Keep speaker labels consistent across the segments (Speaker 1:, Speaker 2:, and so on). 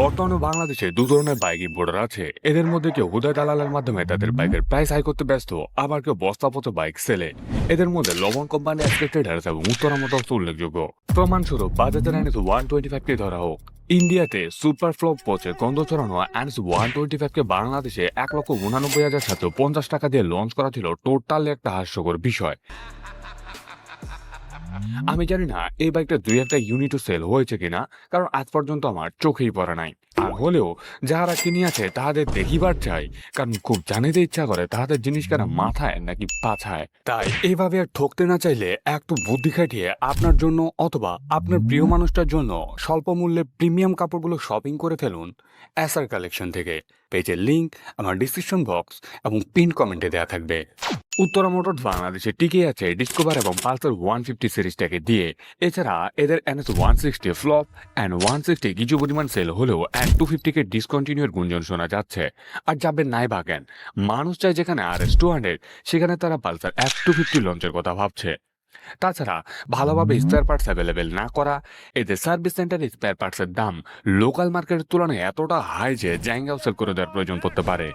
Speaker 1: বর্তমানে বাংলাদেশে দু ধরনের বাইক ইম্পোর্টার আছে। এদের মধ্যে কেউ হুদয় দালালের মাধ্যমে তাদের বাইকের প্রাইস হাই করতে ব্যস্ত, আবার কেউ বস্তাপত বাইক সেলে এদের মধ্যে লবণ কোম্পানি এক্সপেক্টেডার্স এবং উত্তরা মোটরস উল্লেখযোগ্য। প্রমাণস্বরূপ বাজাজের এনএস ওয়ান টোয়েন্টি ফাইভ কে ধরা হোক। ইন্ডিয়াতে সুপার ফ্লপ পচে গন্ধ ছড়ানো এনএস ওয়ান টোয়েন্টি ফাইভ কে বাংলাদেশে এক লক্ষ উনানব্বই হাজার সাতশো পঞ্চাশ টাকা দিয়ে লঞ্চ করা ছিল টোটালি একটা হাস্যকর বিষয়। আমি জানি না এই বাইকটা দুই একটা ইউনিটও সেল হয়েছে কিনা কারণ আজ পর্যন্ত আমার চোখেই পড়ে নাই। আর হলেও যারা কিনিয়াছে তাহাদের দেখিবার চাই কারণ খুব জানিতে ইচ্ছা করে তাহাদের জিনিস কেনা মাথায় নাকি পাছায়। তাই এইভাবে আর ঠকতে না চাইলে একটু বুদ্ধি খাটিয়ে আপনার জন্য অথবা আপনার প্রিয় মানুষটার জন্য স্বল্প মূল্যে প্রিমিয়াম কাপড়গুলো শপিং করে ফেলুন এসআর কালেকশন থেকে। পেজের লিঙ্ক আমার ডিসক্রিপশন বক্স এবং পিন কমেন্টে দেওয়া থাকবে। উত্তরা মোটরস বাংলাদেশে টিকে আছে ডিসকভার এবং পালসার ওয়ান ফিফটি সিরিজটাকে দিয়ে। এছাড়া এদের NS one sixty flop and one sixty কিছু পরিমাণ সেল হলেও অ্যান্ড টু ফিফটিকে ডিসকন্টিনিউর গুঞ্জন শোনা যাচ্ছে। আর যাবে নাই বাগেন। মানুষ চাই যেখানে আর এস টু হান্ড্রেড সেখানে তারা পালসার এফ টু ফিফটি লঞ্চের কথা ভাবছে। তাছাড়া ভালোভাবে স্পেয়ার পার্টস অ্যাভেলেবেল না করা, এদের সার্ভিস সেন্টারে স্পেয়ার পার্টসের দাম লোকাল মার্কেটের তুলনায় এতটা হাই যে জ্যাঙ্গাও সেল করে দেওয়ার প্রয়োজন পড়তে পারে।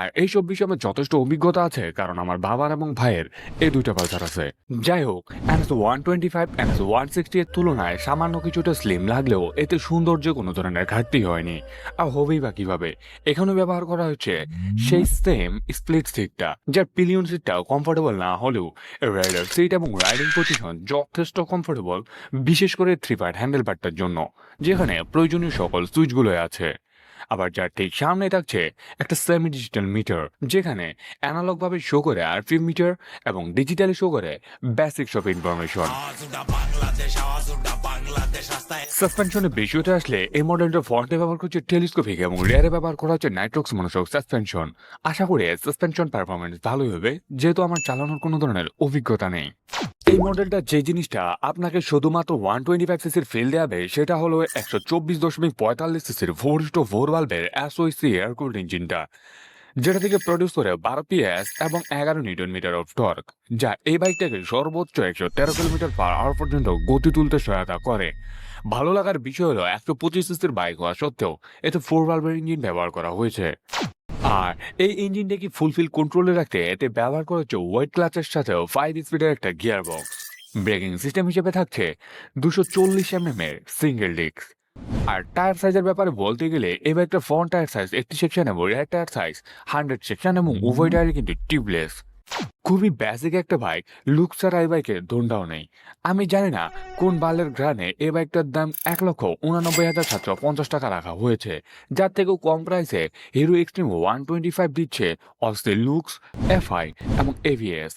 Speaker 1: আর এইসব বিষয়ে আমার যথেষ্ট অভিজ্ঞতা আছে, কারণ আমার বাবার এবং ভাইয়ের এই দুইটা পালসার আছে। যাই হোক NS one twenty five NS one sixty এর তুলনায় সামান্য কিছুটা স্লিম লাগলেও এতে সৌন্দর্য কোনো ধরনের ঘাটতি হয়নি। আর হবেই বা কীভাবে? এখানে ব্যবহার করা হচ্ছে সেই সেম স্প্লিট সিটটা যার পিলিয়ন সিটটাও কমফোর্টেবল না হলেও রাইডার সিট এবং রাইডিং পজিশন যথেষ্ট কমফোর্টেবল বিশেষ করে থ্রি পার্ট হ্যান্ডেল পার্টটার জন্য, যেখানে প্রয়োজনীয় সকল সুইচগুলোই আছে। আবার যার ঠিক সামনে থাকছে একটা সেমি ডিজিটাল মিটার যেখানে অ্যানালগভাবে শো করে আরপিএম মিটার এবং ডিজিটালি শো করে বেসিক সব ইনফরমেশন সাসপেনশনে বিষয়টা আসলে এই মডেলটা ফ্রন্টে ব্যবহার করছে টেলিস্কোপিক এবং রিয়ারে ব্যবহার করা হচ্ছে নাইট্রক্স মনোসক সাসপেনশন আশা করি সাসপেনশন পারফরমেন্স ভালোই হবে, যেহেতু আমার চালানোর কোনো ধরনের অভিজ্ঞতা নেই। এই মডেলটা যে জিনিসটা আপনাকে শুধুমাত্র ওয়ান টোয়েন্টি ফাইভ সিসির ফিল দেবে সেটা হলো একশো চব্বিশ দশমিক পঁয়তাল্লিশ সিসির ফোর টু ফোর ভালভের এসওইসি এয়ার কুল্ড ইঞ্জিনটা যেটা থেকে প্রডিউস করে বারো পিএস এবং এগারো নিউটন মিটার অফ টর্ক যা এই বাইকটাকে সর্বোচ্চ একশো তেরো কিলোমিটার পার আওয়ার পর্যন্ত গতি তুলতে সহায়তা করে। ভালো লাগার বিষয় হলো একশো পঁচিশ সিসির বাইক হওয়া সত্ত্বেও, এতে ফোর ভালভের ইঞ্জিন ব্যবহার করা হয়েছে। আর এই ইঞ্জিনটা কি ফুলফিল কন্ট্রোলে রাখতে এতে ব্যবহার করা হচ্ছে ওয়েট ক্লাচের সাথেও ফাইভ স্পিডের একটা গিয়ার বক্স ব্রেকিং সিস্টেম হিসেবে থাকছে দুশো চল্লিশ এমএম এর সিঙ্গেল ডিস্ক আর টায়ার সাইজের ব্যাপারে বলতে গেলে এবার একটা ফ্রন্ট টায়ার সাইজ একটি সেকশন এবং rear tyre size hundred section এবং উভয় টায়ারে কিন্তু টিউবলেস খুবই বেসিক একটা বাইক লুক ছাড়া এই বাইকের দণ্ডাও নেই। আমি জানি না কোন বালের গ্রানে এই বাইকটার দাম এক লক্ষ উনানব্বই হাজার সাতশো পঞ্চাশ টাকা রাখা হয়েছে। যার থেকেও কম প্রাইসে Hero Xtreme one twenty five দিচ্ছে অস্ট্রেল লুকস এফআই এবং এভিএস